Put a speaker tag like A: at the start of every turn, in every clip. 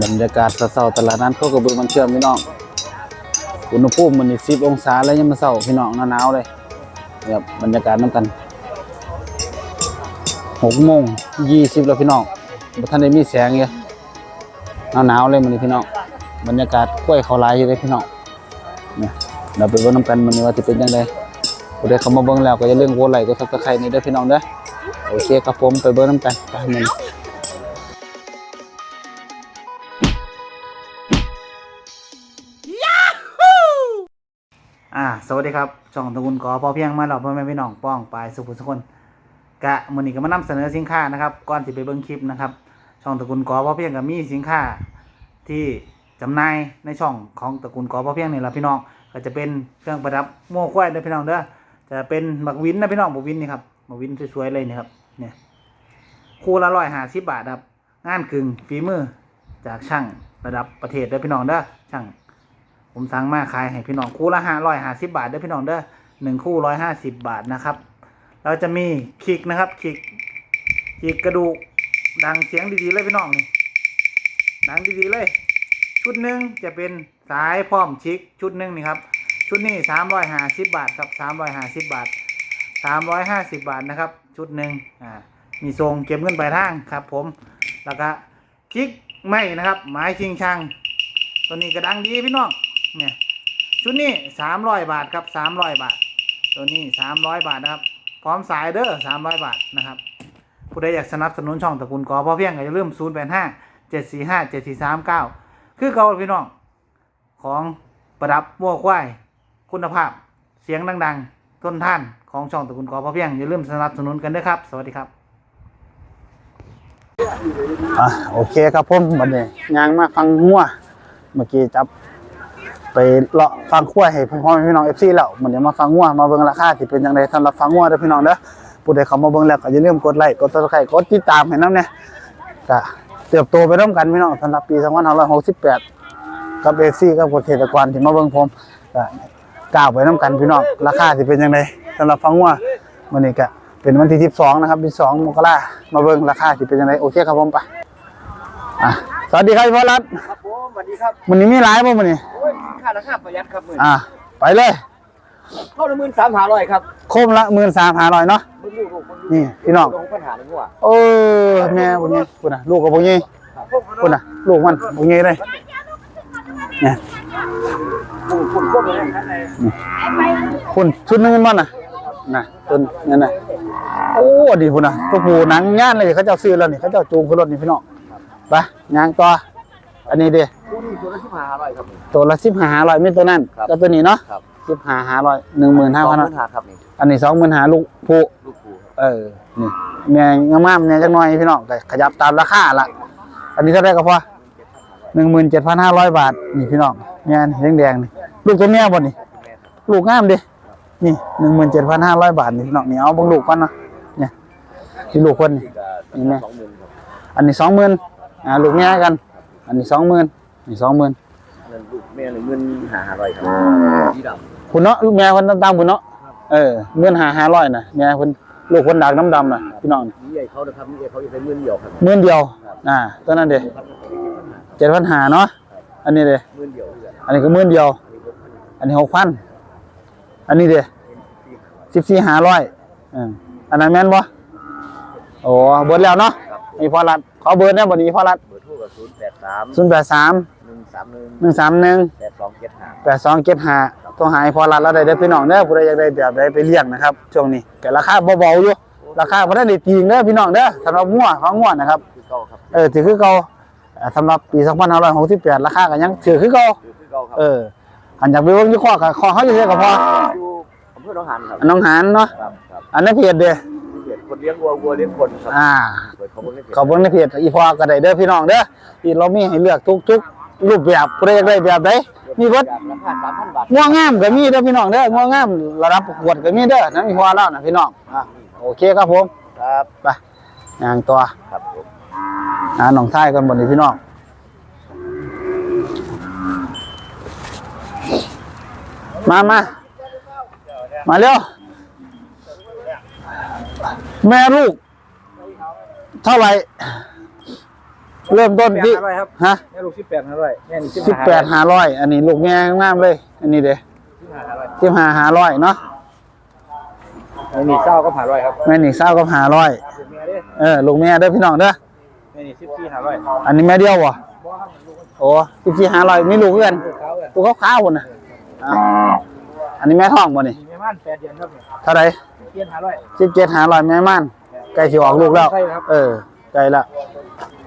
A: บรรยากาศเศร้าตลาดนั้นเขาก็เบิ่งมันเชื่อมพี่น้องอุณหภูมิมันนี่10องศาแล้วยังมาเศร้าพี่น้องหนาวๆเลยครับบรรยากาศนํกัน6โมง20แล้วพี่น้องบ่ทันได้มีแสงอยู่หนาวๆเลยมื้อนี้พี่น้องบรรยากาศกล้วยเขาลายอยู่เลยพี่น้องเนี่ยเราไปเบิ่งนํกันมื้อนี้ว่าสิเป็นจังไดผู้ใดเขามาเบิ่งแล้วก็อย่าลืมกดไลค์กด Subscribe นี่ด้พี่น้องเด้อโอเคครับผมไปเบิ่งนํกันไปมื้อนี้ อ่าสวัสดีครับช่องตะกูลกอพอเพียงมาเราพ่อแม่พี่น้องป้องปลายสุขุสุคนกะมือนี้ก็มานำเสนอสินค้านะครับก่อนที่ไปเบิ่งคลิปนะครับ ช่องตะกูลกอพอเพียงก็มีสินค้าที่จำหน่ายในช่องของตะกูลกอพอเพียงนี่แหละพี่น้องก็จะเป็นเครื่องประดับโม่ควายเด้อพี่น้องเด้อจะเป็นบักวินนะพี่น้องบักวินนี่ครับบักวินสวยๆเลยนี่ครับเนี่ยคู่ละร้อยห้าสิบบาทครับงานกึ่งฝีมือจากช่างระดับประเทศเด้อพี่น้องเด้อช่าง ผมสั่งมาขายให้พี่น้องคู่ละห้าร้อยห้าสิบาทเด้อพี่น้องเด้อหนึ่งคู่ร้อยห้าสิบบาทนะครับ เราจะมีคิกนะครับคิกคิกกระดูกดังเสียงดีๆเลยพี่น้องนี่ดังดีๆเลย ชุดหนึ่งจะเป็นสายพร้อมชิกชุดหนึ่งนี่ครับ ชุดนี้สามร้อยห้าสิบบาทครับสามร้อยห้าสิบบาทสามร้อยห้าสิบบาทนะครับ ชุดหนึ่งอ่ามีทรงเก็บเงินปลายทางครับ ผมแล้วก็คิกไม่นะครับ ไม้ชิงช่างตัวนี้กระดังดีพี่น้อง เนี่ยชุดนี้สามร้อยบาทครับสามร้อยบาท ตัวนี้สามร้อยบาทนะครับ พร้อมสายเด้อสามร้อยบาทนะครับ ผู้ใดอยากสนับสนุนช่องตระกูลกอพอเพียงก็อย่าลืมศูนย์แปดห้าเจ็ดสี่ห้าเจ็ดสี่สามเก้าคือเก่าพี่น้อง ของประดับวัวควาย คุณภาพเสียงดัง ๆ ทนท่านของช่องตระกูลกอพอเพียงอย่าลืมสนับสนุนกันด้วยครับ สวัสดีครับอะโอเคครับผมบัดนี้ยางมาฟังหัวเมื่อกี้จับ ไปเลาะฟังขั้วให้พ่อพี่น้องเอฟซีแล้วมันเดี๋ยวมาฟังงัวมาเบิ่งราคาที่เป็นยังไงสำหรับฟังงัวเด้อพี่น้องเด้อผู้ใดเขามาเบิ่งแล้วก็อย่าลืมกดไลค์กด Subscribe กดติดตามให้น้ำเนี่ยก็เติบโตไปร่วมกันพี่น้องสำหรับปี2568กับเอฟซีกับเกษตรกรที่มาเบิ่งผมก็ก้าวไปนํกันพี่น้องราคาสิเป็นยังไงสำหรับฟังงัวมื้อนี้ก็เป็นวันที่ 12 นะครับ12มกรามาเบิ่งราคาสิเป็นยังไงโอเคครับผมไปอะสวัสดีครับพี่พอรัตน์
B: ครับผ มสวัสดีครับ
A: มื้อนี้มีหลายบ่มื้อนี้
B: โอ้ยค่าราคาประหยัดครับมือ
A: อะไปเลย
B: เข้าละหมื่นสามหาร้อยครับ
A: โคมละหมื่นสามหาร้อยเนาะ
B: เบิ่งลูกลูกเบิ่งลูก
A: นี่พี่น้อง
B: ลงปัญหาเลยว่า
A: เออแม่บุญยี่คุณน่ะลูกกับบุญยี่คุณน่ะลูกมันบุญยี่เลยเนี่ย
B: คุณคุณก็เลยนั่นเลย
A: คุณชุดหนึงมันน่ะน่ะต้นนั่นน่ะโอ้ดีคุณน่ะตัวผู้หนังย่านเลยเขาเจ้าซื้อแล้วนี่เขาเจ้าจูงขึ้นรถนี่พี่น้องไปยางต่อ อันนี้เด้
B: คู่นี้ตัวละสิบห้าร้อยครับ
A: ตัวละสิบห้าหาร้อยไม่ตัวนั้น
B: ครับ
A: ก็ตัวนี้เนาะ
B: ครับ
A: สิบห้าหาร้อยหนึ่งหมื่นห้าพัน
B: สองหมื่นห้าครับนี่
A: อันนี้สองหมื่นหาลูกผู้
B: ลูกคู่ครับ
A: เออ นี่แม่งามๆเนี่ยจังหน่อยพี่น้องก็ขยับตามราคาละอันนี้เท่าไหรก็พอหนึ่งหมื่นเจ็ดพันห้าร้อยบาท นี่พี่น้องแม่นแดงๆนี่ ลูกตัวเมียบ่นี่
B: แม่ครับ
A: ลูกงามดินี่หนึ่งหมื่นเจ็ดพันห้าร้อยบาทนี่พี่น้องนี่เอาเบังลูกก่อนเนาะ เนี่ยที่ลูกคนนี่
B: ก็
A: นี่แม่
B: สองหมื่นครับ
A: อันนี้สองหมื่นอ่าลูกเมียกัน อันนี้สองหมื่นนี่สองหมื่น
B: เงินลูกแม่หนึ่งหมื่นห้าร้อยครับสีด
A: คุณเนาะลูกเมียคนดำๆคุณเนาะเออหมื่นห้าห้าร้อยนะเมียคนลูกคนดักน้ำดำๆน่ะพี่น้องำ
B: นี่ใหญ่เขานะครับนี่ใหญ่เขาจะใช้หมื่นเดียวครับ
A: หมื่นเดียวอ่าตัวนั้นเด้เจ็ดพันหาเนาะอันนี้เด้
B: หมื่นเดียวเพื่อน
A: อันนี้ก็หมื่นเดียว อันนี้หกพันอันนี้เด้สิบสี่หาร้อยอืมอันนั้นแม่นบ่โอ้เบิดแล้วเนาะมีพอรัดขอเบิดเนี่ยบ่นี้พอรัด
B: เบอร์โทร กับศูนย์แปดสาม
A: ศูนย์แปดสาม
B: หนึ่งสามหนึ่ง
A: หนึ่งสามหนึ่ง
B: แปดสองเจ็ดห้า
A: แปดสองเจ็ดห้าต้องหายพอรัดแล้วได้เด้อพี่น้องเด้อผู้ใดอยากได้แบบใดไปเลี้ยงนะครับช่วงนี้แต่ราคาเบาๆอยู่ราคาบ่ได้ได้จริงเด้อพี่น้องเด้อสำหรับงัวของงัวนะครับ
B: คือเก่าครับ
A: เออถือคือเก่าเอ่อสำหรับปี2568ราคาก็ยังถือคือเก่า
B: คือคือเก่าครับ
A: เอออันอยากไปเบิ่งอยู่ข้อกับข้อเขาอยู่เท่ากับพอ
B: อยู่อำเภอหนองหานครับ
A: อันน้องหานเนาะ
B: ครับครับ
A: อันในเพจเด้อ
B: เห็น คนเลี้ยงวัววัวเลี้ยงคนครับ
A: อ่า
B: เปิดเขาเบิ่งในเพจ
A: ขอบคุณในเพจอีพอก็ได้เด้อพี่น้องเด้อที่เรามีให้เลือกทุกๆรูปแบบผู้ใดอยากได้แบบใดมีเบิด
B: ราคาสามพันบาท
A: ง่วงงามก็มีเด้อพี่น้องเด้อง่วงงามระดับประกวดก็มีเด้อนะอีพอแล้วนะพี่น้องอะโอเคครับผม
B: ครับ
A: ไปย่างตัว
B: ครับผม
A: หาหนองท้ายกันบ่นี่พี่น้องมามามาเร็ว แม่ลูก เท่าไหร่เริ่มต้นที่
B: ห้าร้อยครับ
A: ฮะ
B: แม่ลูกสิบแปดห้าร้อยแม่นี่
A: สิบแปดห้าร้อยอันนี้ลูกแม่งามเลย อันนี้เด้
B: สิบห้าห้าร้อย
A: สิบห้าห้าร้อยเนาะ
B: แม่นี่เศร้าก็ห้าร้อยครับ
A: แม่นี่เศร้ากับห้าร้อย
B: ลูกแม่เด้
A: เออลูกแม่เด้อพี่น้องเด้อ
B: แม่นี่สิบสี่ห้าร้อย
A: อันนี้แม่เดียววะโอ้สิบสี่ห้าร้อยมีลูกเพื่อน
B: ลูกเขาเอ้ย
A: ลูกขาวๆคนน่ะอะอันนี้แม่ท้องบ่นี่
B: มีแม่ ม่านแปดเดือนครับเนี่ย
A: เท่าไหร
B: เกียนห้าร้อย
A: สิบเจ็ดห้าร้อยแม่ม่านใกล้สิออกลูกแล้ว
B: ใช่ครับ
A: เออใกล้ละ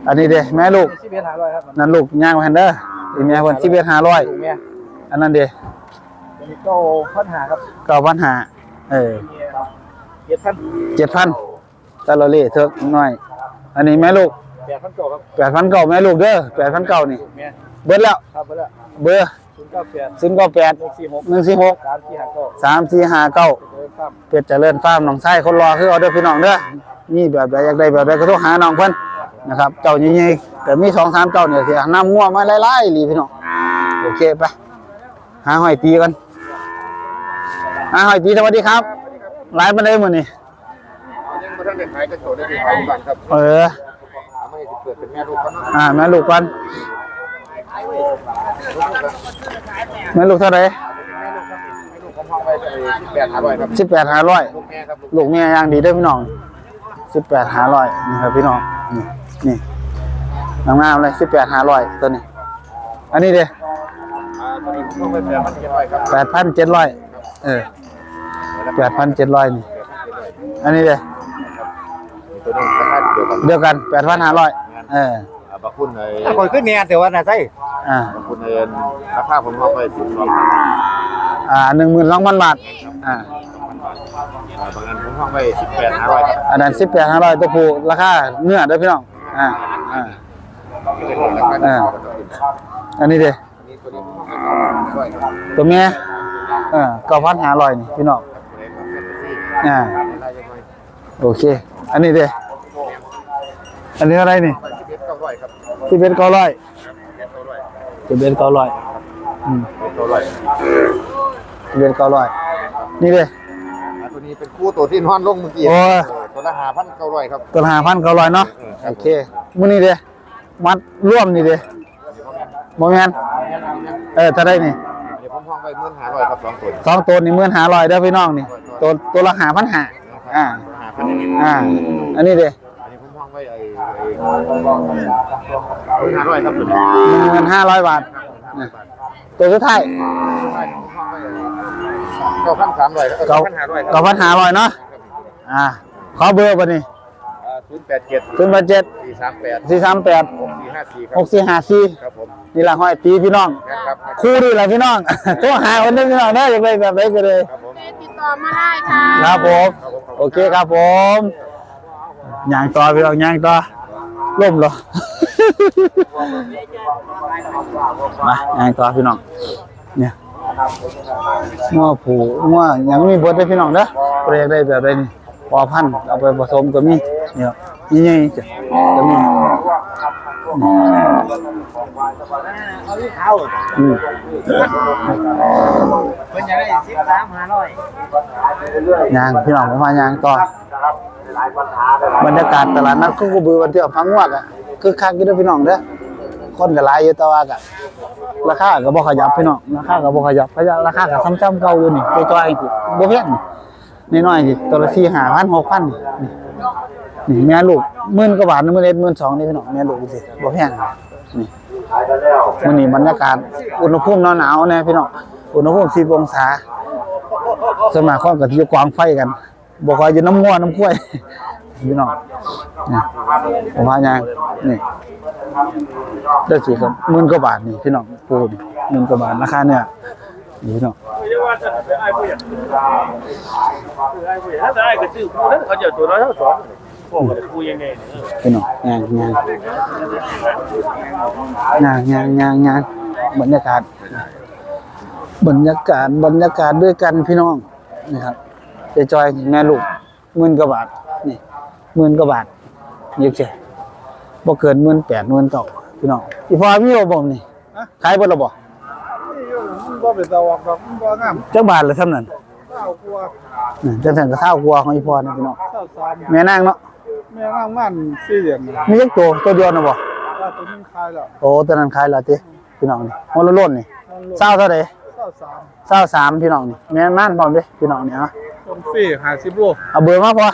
A: อันนี้เด้แม่ลูก
B: สิบเอ็ดห้าร้อยครับ
A: นั่นลูกย่างแพนเด้ออีแม่คนสิบเอ็ดห้าร้อย
B: ลูกแม่
A: อันนั้นเด้
B: อันนี้ก็พันหาครับ
A: เก้าพันห้าเออ
B: เจ็ดพัน
A: เจ็ดพันตะโลเล่เถิกน้อย อันนี้แม่ลูก
B: แปดพันเก้าครับ
A: แปดพันเก้าแม่ลูกเด้อแปดพันเก้านี่
B: ลูกแม่
A: เบิดแล้ว
B: ครับไปแล้ว
A: เบอร์
B: ศูนย์เก้าแปด
A: ศูนย์เก้าแปด
B: หกสี่หก
A: หนึ่งสี่หก
B: สามสี่ห้าเก้า
A: สามสี่ห้าเก้า
B: เดินข้าม
A: เป็ดเจริญฟาร์มหนองไส้คนรอคือเอาเด้อพี่น้องเด้อมีแบบใดอยากได้แบบใดก็โทรหาน้องเพิ่นนะครับ เจ้าใหญ่ๆแต่มีสองสามเจ้าเนี่ยที่นำงัวมาไล่ๆหลีพี่น้องโอเคไปหาหอยตีกันหาหอยตีสวัสดีครับไลฟ์มาได้มื้อนี้
B: ยังไม่ทันได้ขายกระโจนได้ขายบ้านครับ
A: เออ
B: ไม่ได้เปิดเป็นแม่ลูกเขาเนาะ
A: อ่าแม่ลูกก่อน แม่ลูกเท่าไหร่
B: ลูกของห้องไว้สิบแปดห้าร้อยครับ
A: สิบแปดห้าร้อย
B: ลูกแม่ครับ
A: ลูกเมียย่างดีเด้อพี่น้องสิบแปดห้าร้อยนี่ครับพี่น้องนี่นี่งามๆเลยสิบแปดห้าร้อยตัวนี้ อันนี้เด้
B: อ่าตอนนี้ผมไปแปดพันเจ็ดร้อยครับ
A: แปดพันเจ็ดร้อยเออแปดพันเจ็ดร้อยนี่อันนี้เด้
B: ตัวนี้ราคาเดียวกัน
A: เดียวกันแปดพันห้าร้อยเออ
B: อ่าบักคุณไอ้คนขึ้นเนี่ยแต่ว่าน่ะใช่
A: อ่า
B: บักคุณไอ้ราคาผมห้องไว้สิบสอง
A: อ่าหนึ่งหมื่นสองพันบาทอ่า
B: บางอันผมห้องไว้สิบแปดห้าร้อยครับ
A: อันนั้นสิบแปดห้าร้อยตัวผู้ราคาเนื้อเด้อพี่น้องอ่าอ่า
B: เป็นราคา
A: อ่าอันนี้เด้
B: นี่ตัวนี้ผมห้องไว้ร้อยครับ
A: ตัวเมียเออเก้าพันห้าร้อยนี่พี่น้องอ่าโอเค อันนี้เด้อันนี้อะไรนี่
B: สิบเอ็ดเก้าร้อยครับ
A: สิบเอ็ดเก้าร้อย
B: เอ็ดเก้าร้อย
A: สิบเอ็ดเก้าร้อยอืม
B: เอ็ดเก้าร้อย
A: สิบเอ็ดเก้าร้อยนี่เด้
B: อ่าตัวนี้เป็นคู่ตัวที่นอนลงเมื่อกี้
A: โอ้ย
B: ตัวละห้าพันเก้าร้อยครับ
A: ตัวห้าพันเก้าร้อยเนาะโอเคมื้อนี้เด้มัดร่วมนี่เด้บ่แม่นเออถ้าได้นี่
B: เดี๋ยวผมห้องไว้หมื่นห้าร้อยครับสองตัว
A: สองตัวนี่หมื่นห้าร้อยเด้อพี่น้องนี่ตัวตัวละห้าพันห้าอ่า
B: ห้าพันนี่
A: อ่าอันนี้เด้
B: อันนี้ผมห้องไว้ไอ้ไอ้ หมื่นห้าร้อยครับตัวนี้
A: หนึ่งหมื่นห้าร้อยบาทนะตัวสุดท้าย
B: เก้าพันสามร้อย
A: เก้า
B: พันห้าร้อย
A: เก้าพันห้าร้อยเนาะอ่าขอเบอร์ป่ะนี่
B: ศูนย์แปดเจ็ด
A: ศูนย์แปดเจ็ด
B: สี่สามแปด
A: สี่สามแปด
B: สี่ห้าสี่ค
A: ห
B: รับ
A: กสี่ห้าสี่
B: ครับผม
A: นี่ละห้อยตีพี่น้อง
B: ครับ
A: คู่ดีละพี่น้องโทรหาคนนึงพี่น้องเด้ออยากได้แบบไหนก็เลย
B: ครับผม
C: ติดต่อมาได้ค่ะ
A: ครับผมโอเคครับผมย่างต่อพี่น้องย่างต่อ ล่มเหรอ มาย่างต่อพี่น้อง เนี่ยงัวผูงัวยังมีบดได้พี่น้องเด้อเรียกได้แบบใดนี่พอพันธุ์เอาไปผสมก็มีเนี่ยนี่ไงจ้ะก็มีอืม
B: เป็นยังไงสิบสามห้าร้อย
A: ยางพี่น้องผมมายางต่อ บรรยากาศตลาดนัดคุกบือวันที่พังงวดอะคือคักอยู่เด้พี่น้องเด้อคนก็หลายอยู่แต่ว่าก็ราคาก็บ่ขยับพี่น้องราคาก็บ่ขยับราคาก็ซ้ำๆเก่าอยู่นี่ตัวจ้อยๆสิบ่แพงนี่น้อยๆสิตัวละ4 5,000 6,000นี่นี่แม่ลูกหมื่นกว่าบาทหมื่นเอ็ดหมื่นสองนี่พี่น้องแม่ลูกสิบ่แพงนี่มื้อนี้บรรยากาศอุณหภูมิหนาวๆแน่พี่น้องอุณหภูมิ10องศาสมัครคนก็อยู่กวางไฟกัน บ่ค่อยอยู่น้ำงัวน้ำกล้วยพี่น้องนี่ผมว่ายังนี่ได้สิครับหมื่นกว่าบาทนี่พี่น้องปูนหมื่นกว่าบาทราคาเนี่ยนี่พี่น้อง
D: ถ้าได้ก็ซื้อคู่นั้นเขาจะตัวละเท่าสองพวกมันคู่ยังไงเนี่ย
A: พี่น้องางยางางางางางบรรยากาศ บรรยากาศบรรยากาศด้วยกันพี่น้องนี่ครับ เจจอยแม่ลูกหมื่นกว่าบาทนี่หมื่นกว่าบาทยี่สิบบ่เกินหมื่นแปดหมื่นเก้าพี่น้องอีพอมีบ่บ่นี่ขายเบิดแล้วบ่
B: มันบ่เป็นตะวันครับมันบ่งาม
A: จักบาทละซั่นนั่น
B: เก้ากว่า
A: นี่จังซั่นก็เท่ากว่าของอีพอนี่พี่น้อง
B: เก้าสาม
A: แม่นางเนาะ
B: แม่งามมันสี่เดือน
A: มีจักตัวตัวเดียวน่ะบ่
B: ตาว่าตัวนี้คลายแล้ว
A: โอ้ตัวนั้นขายแล้วติพี่น้องนี่หัวโล้นๆนี่เศร้าเท่าใด
B: เก้าสาม
A: เศร้าสามพี่น้องนี่แม่นม่านพร้อมเด้พี่น้องนี่เอา
B: ต้นฟรีห้าสิบโล
A: เอาเบอร์มาพอ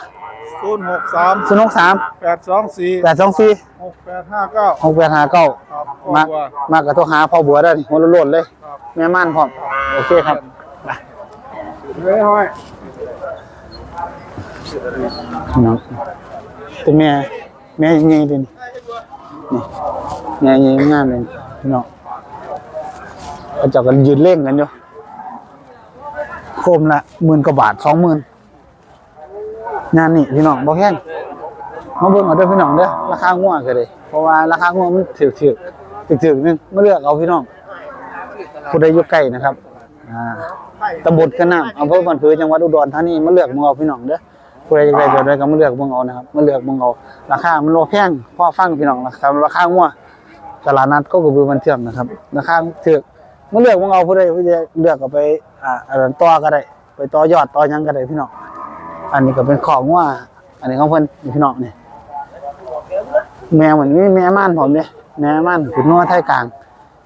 B: ศูนย์หกสาม
A: สนุกสาม
B: แปดสองสี่
A: แปดสองสี่
B: หกแปดห้าเก้า
A: หกแปดห้าเก้า
B: ครับ
A: มา
B: ครอบครัว
A: มากระโทรหาพ่อบัวได้นี่หัวโล้นๆเลย
B: ครับ
A: แม่ม่านพร้อมโอเคครับไป
B: เฮ้ยห้อย
A: พี่น้องเป็นแม่แม่ยังไงดินี่แม่ยังไงงามเลยพี่น้องเขาเจ้ากันยืนเล่งกันอยู่ โคมละหมื่นกว่าบาทสองหมื่นงานนี่พี่น้องบอกแค่นมาเบิ่งเอาเด้อพี่น้องเด้อราคาง่วงก็เลยเพราะว่าราคาง่วงมันถือถือถือถือนึงไมาเลือกเอาพี่น้องผู้ใดอยู่ใกล้นะครับอ่าตำบลกระนำอำเภอบันผือจังหวัดอุดรธานีมาเลือกมึงเอาพี่น้องเด้อผู้ใดจะได้แบบใดก็มาเลือกมึงเอานะครับมาเลือกมึงเอาราคามันโลแพงพ่อฟังพี่น้องราคาราคาง่วงตลาดนัดก็กระบือมันเทียมนะครับราคาถือ มาเลือกมึงเอาผู้ใดผู้ใดเลือกก็ไป อ่าอันต่อก็ได้ ไปต่อยอดต่อยังก็ได้พี่น้องอันนี้ก็เป็นของว่า อันนี้ของเพิ่นนี่พี่น้องนี่แม่เหมือนมีแม่ม่านผมเด้แม่ม่านขุนนัวไทยกลาง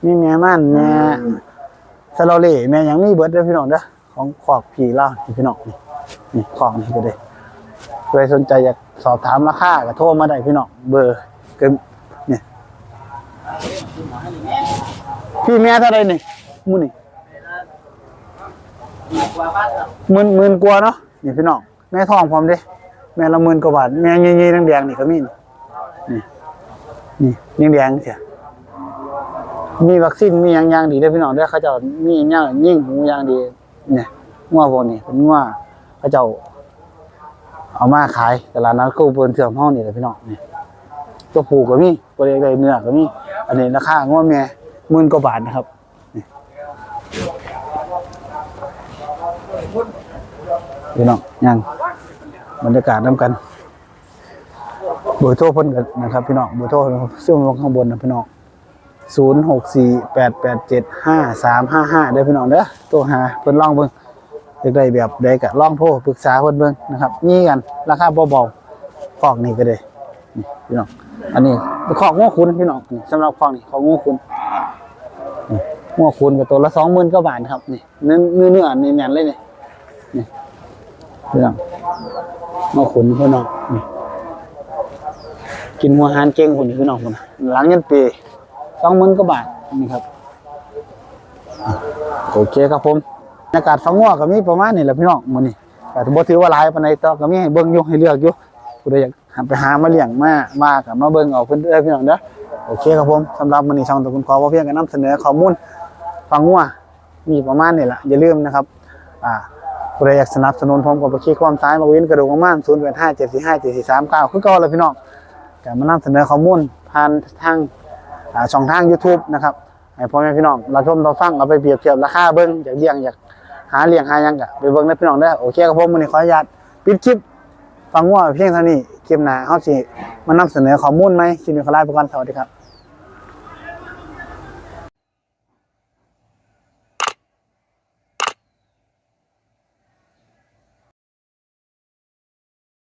A: มีแม่ม่านแม่ซาโลเล่แม่ยังมีเบิร์ดเด้อพี่น้องเด้อของขอกผีเล่าพี่น้องนี่นี่ของนี่ก็ได้ใครสนใจอยากสอบถามราคาก็โทรมาได้พี่น้องเบอร์เก็เนี่ย พี่แม่เท่าไรนี่มื้นี่หมื่นหมื่นกว่าเนาะนี่พี่น้องแม่ทองพร้อมเด้แม่ละหมื่นกว่าบาทแม่เงี้ยๆแดงๆนี่ก็มีนี่นี่นี่แดงๆเสียมีวัคซีนมีอย่างย่างดีเด้พี่น้องเด้อเขาเจ้ามีอย่างยิ่งหูย่างดี เนี่ยงัวพวกนี้เป็นงัวเขาเจ้า เอามาขายตลาดนัดคู่เปิ้นเสื่อมห้องนี่แหละพี่น้องนี่ตัวผูก็มีตัวเล็กได้เนื้อก็มีอันนี้ราคางัวแม่ หมื่นกว่าบาทนะครับพี่น้องยังบรรยากาศนํกันเบอร์โทรพิ่นกันนะครับพี่น้องเบอร์โทรซึ่งลงข้างบนนะพี่น้องศูนย์หกสี่แปดแปดเจ็ดห้าสามห้าห้าเด้พี่น้องเด้อตัวหาเพิ่นลองเบิ่งอยากได้แบบใดก็ลองโทรปรึกษาเพิ่นเบิ่งนะครับมีกันราคาเบาๆคอกนี่ก็ได้นี่พี่น้องอันนี้คอกง้อคุณพี่น้องนี่สำหรับคอกนี่คอกง้อคุณ นี่ง้อคุณกับตัวละสองหมื่นกว่าบาทครับนี่เนื้อเนื้อเนื้อนี่แน่นเลยนี่นี่พี่น้องง้อคุณพี่น้องกินหัวหานเก่งคุณพี่น้องคุณหลังยันปีสองหมื่นกว่าบาทนี่ครับโอเคครับผมบรรยากาศฟังงัวก็มีประมาณนี้แหละพี่น้องมื้อนี้แต่บ่ถือว่าหลายปานใดต่ก็มีให้เบิ่งอยู่ให้เลือกอยู่ผู้ใดอยากไปหามาเลี้ยงมามาก็มาเบิ่งเอาเพิ่นเด้อพี่น้องเด้อโอเคครับผมสำหรับมื้อนี้ช่องตะกุนขอบ่เพียงก็นำเสนอข้อมูล ฟังงัวมีประมาณนี้ล่ะอย่าลืมนะครับอ่าผู้ใดอยากสนับสนุนผมก็ไปคลิกความซ้ายมาเว้นกระดูกประมาณ0857457439คือเก่าเลยพี่น้องก็มานำเสนอข้อมูลผ่านทางช่องทาง YouTube นะครับให้พ่อแม่พี่น้องเราชมเราฟังเอาไปเปรียบเทียบราคาเบิ้งอยากเลี้ยงอยากหาเลี้ยงหายังกะไปเบิ้งนะพี่น้องได้โอเคครับผมมื้อนี้ขออนุญาตปิดคลิปฟังว่าเพียงเท่านี้คลิปหน้าเฮาสิมานำเสนอข้อมูลไหมคลิปนี้ขอลาไปก่อนสวัสดีครับ